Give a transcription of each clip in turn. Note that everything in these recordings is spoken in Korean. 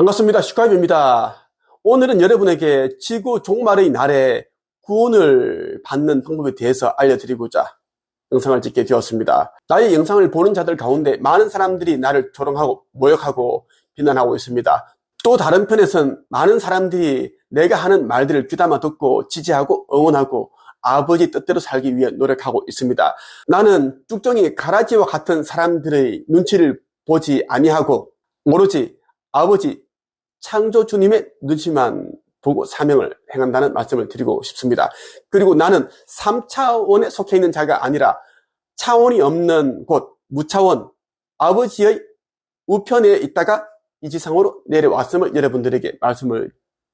반갑습니다. 슈카입입니다. 오늘은 여러분에게 지구 종말의 날에 구원을 받는 방법에 대해서 알려드리고자 영상을 찍게 되었습니다. 나의 영상을 보는 자들 가운데 많은 사람들이 나를 조롱하고 모욕하고 비난하고 있습니다. 또 다른 편에선 많은 사람들이 내가 하는 말들을 귀담아 듣고 지지하고 응원하고 아버지 뜻대로 살기 위해 노력하고 있습니다. 나는 뚝정이 가라지와 같은 사람들의 눈치를 보지 아니하고 오로지 아버지 창조 주님의 눈치만 보고 사명을 행한다는 말씀을 드리고 싶습니다. 그리고 나는 3차원에 속해 있는 자가 아니라 차원이 없는 곳, 무차원, 아버지의 우편에 있다가 이 지상으로 내려왔음을 여러분들에게 말씀을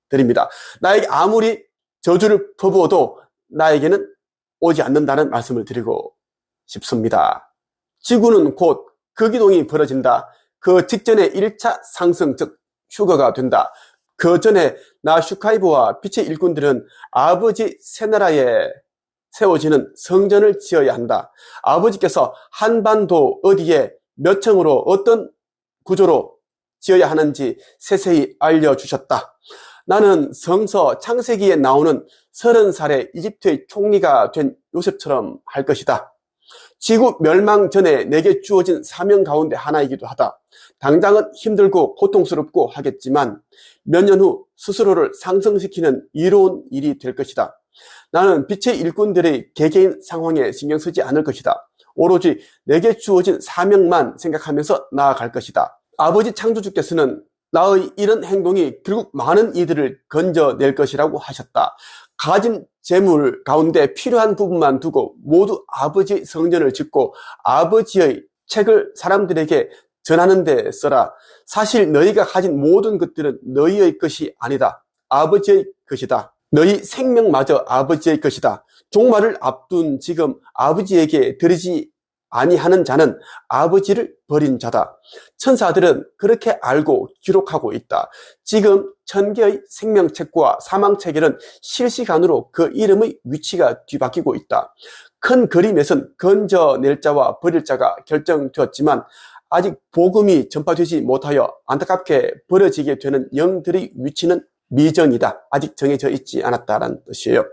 드립니다. 나에게 아무리 저주를 퍼부어도 나에게는 오지 않는다는 말씀을 드리고 싶습니다. 지구는 곧 극이동이 벌어진다. 그 직전에 1차 상승, 즉 휴거가 된다. 그 전에 나 슈카이브와 빛의 일꾼들은 아버지 새나라에 세워지는 성전을 지어야 한다. 아버지께서 한반도 어디에 몇 층으로 어떤 구조로 지어야 하는지 세세히 알려주셨다. 나는 성서 창세기에 나오는 서른 살의 이집트의 총리가 된 요셉처럼 할 것이다. 지구 멸망 전에 내게 주어진 사명 가운데 하나이기도 하다. 당장은 힘들고 고통스럽고 하겠지만 몇 년 후 스스로를 상승시키는 이로운 일이 될 것이다. 나는 빛의 일꾼들의 개개인 상황에 신경 쓰지 않을 것이다. 오로지 내게 주어진 사명만 생각하면서 나아갈 것이다. 아버지 창조주께서는 나의 이런 행동이 결국 많은 이들을 건져낼 것이라고 하셨다. 가진 재물 가운데 필요한 부분만 두고 모두 아버지 성전을 짓고 아버지의 책을 사람들에게 전하는 데 써라. 사실 너희가 가진 모든 것들은 너희의 것이 아니다. 아버지의 것이다. 너희 생명마저 아버지의 것이다. 종말을 앞둔 지금 아버지에게 드리지 아니하는 자는 아버지를 버린 자다. 천사들은 그렇게 알고 기록하고 있다. 지금 천개의 생명책과 사망책에는 실시간으로 그 이름의 위치가 뒤바뀌고 있다. 큰 그림에선 건져낼 자와 버릴 자가 결정되었지만 아직 복음이 전파되지 못하여 안타깝게 버려지게 되는 영들의 위치는 미정이다. 아직 정해져 있지 않았다는 뜻이에요.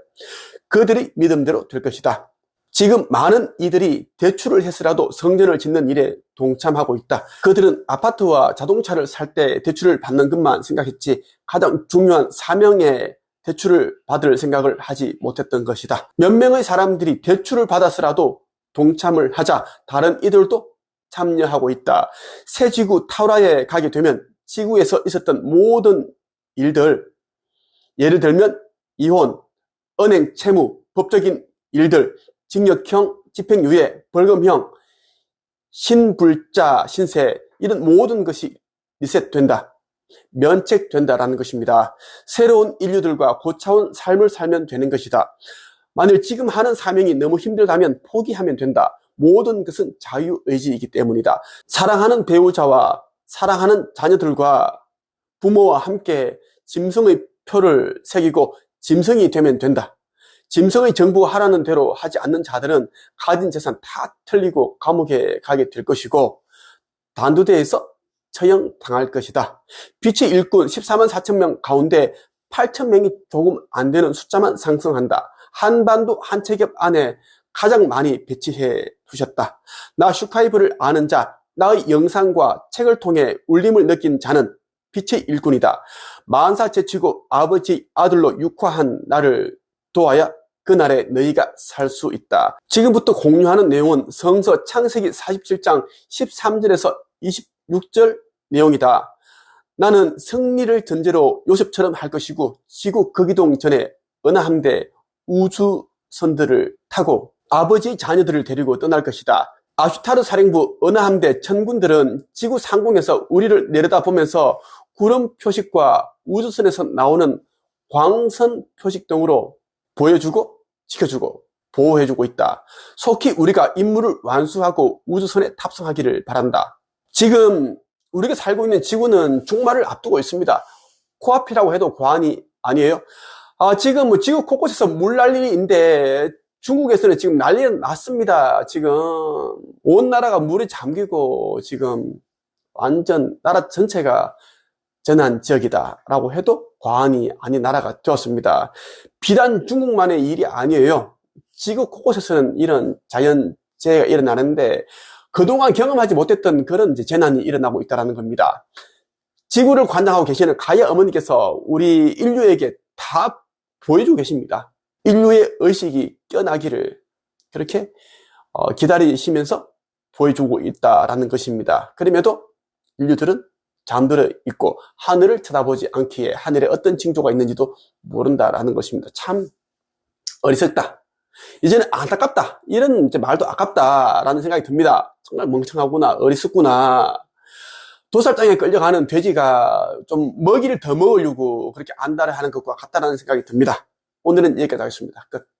그들의 믿음대로 될 것이다. 지금 많은 이들이 대출을 해서라도 성전을 짓는 일에 동참하고 있다. 그들은 아파트와 자동차를 살 때 대출을 받는 것만 생각했지 가장 중요한 사명의 대출을 받을 생각을 하지 못했던 것이다. 몇 명의 사람들이 대출을 받아서라도 동참을 하자 다른 이들도 참여하고 있다. 새 지구 타우라에 가게 되면 지구에서 있었던 모든 일들, 예를 들면 이혼, 은행 채무, 법적인 일들, 징역형, 집행유예, 벌금형, 신불자, 신세 이런 모든 것이 리셋된다. 면책된다라는 것입니다. 새로운 인류들과 고차원 삶을 살면 되는 것이다. 만일 지금 하는 사명이 너무 힘들다면 포기하면 된다. 모든 것은 자유의지이기 때문이다. 사랑하는 배우자와 사랑하는 자녀들과 부모와 함께 짐승의 표를 새기고 짐승이 되면 된다. 짐승의 정부가 하라는 대로 하지 않는 자들은 가진 재산 다 틀리고 감옥에 가게 될 것이고 단두대에서 처형당할 것이다. 빛의 일꾼 14만 4천 명 가운데 8천 명이 조금 안 되는 숫자만 상승한다. 한반도 한 체겹 안에 가장 많이 배치해 두셨다. 나 슈카이브를 아는 자, 나의 영상과 책을 통해 울림을 느낀 자는 빛의 일꾼이다. 만사 제치고 아버지 아들로 육화한 나를 도와야 그날에 너희가 살 수 있다. 지금부터 공유하는 내용은 성서 창세기 47장 13절에서 26절 내용이다. 나는 승리를 전제로 요셉처럼 할 것이고 지구 극이동 전에 어느 함대 우주선들을 타고 아버지 자녀들을 데리고 떠날 것이다. 아슈타르 사령부 어느 함대 천군들은 지구 상공에서 우리를 내려다보면서 구름 표식과 우주선에서 나오는 광선 표식 등으로 보여주고 지켜주고 보호해주고 있다. 속히 우리가 임무를 완수하고 우주선에 탑승하기를 바란다. 지금 우리가 살고 있는 지구는 종말을 앞두고 있습니다. 코앞이라고 해도 과언이 아니에요. 아, 지금 뭐 지구 곳곳에서 물 난리인데 중국에서는 지금 난리가 났습니다. 지금 온 나라가 물에 잠기고 지금 완전 나라 전체가 재난 지역이다라고 해도 과언이 아닌 나라가 되었습니다. 비단 중국만의 일이 아니에요. 지구 곳곳에서는 이런 자연재해가 일어나는데 그동안 경험하지 못했던 그런 재난이 일어나고 있다는 겁니다. 지구를 관장하고 계시는 가야 어머니께서 우리 인류에게 다 보여주고 계십니다. 인류의 의식이 깨어나기를 그렇게 어, 기다리시면서 보여주고 있다라는 것입니다. 그럼에도 인류들은 잠들어 있고 하늘을 쳐다보지 않기에 하늘에 어떤 징조가 있는지도 모른다라는 것입니다. 참 어리석다. 이제는 안타깝다. 이런 말도 아깝다라는 생각이 듭니다. 정말 멍청하구나, 어리석구나. 도살장에 끌려가는 돼지가 좀 먹이를 더 먹으려고 그렇게 안달을 하는 것과 같다는 생각이 듭니다. 오늘은 여기까지 하겠습니다. 끝.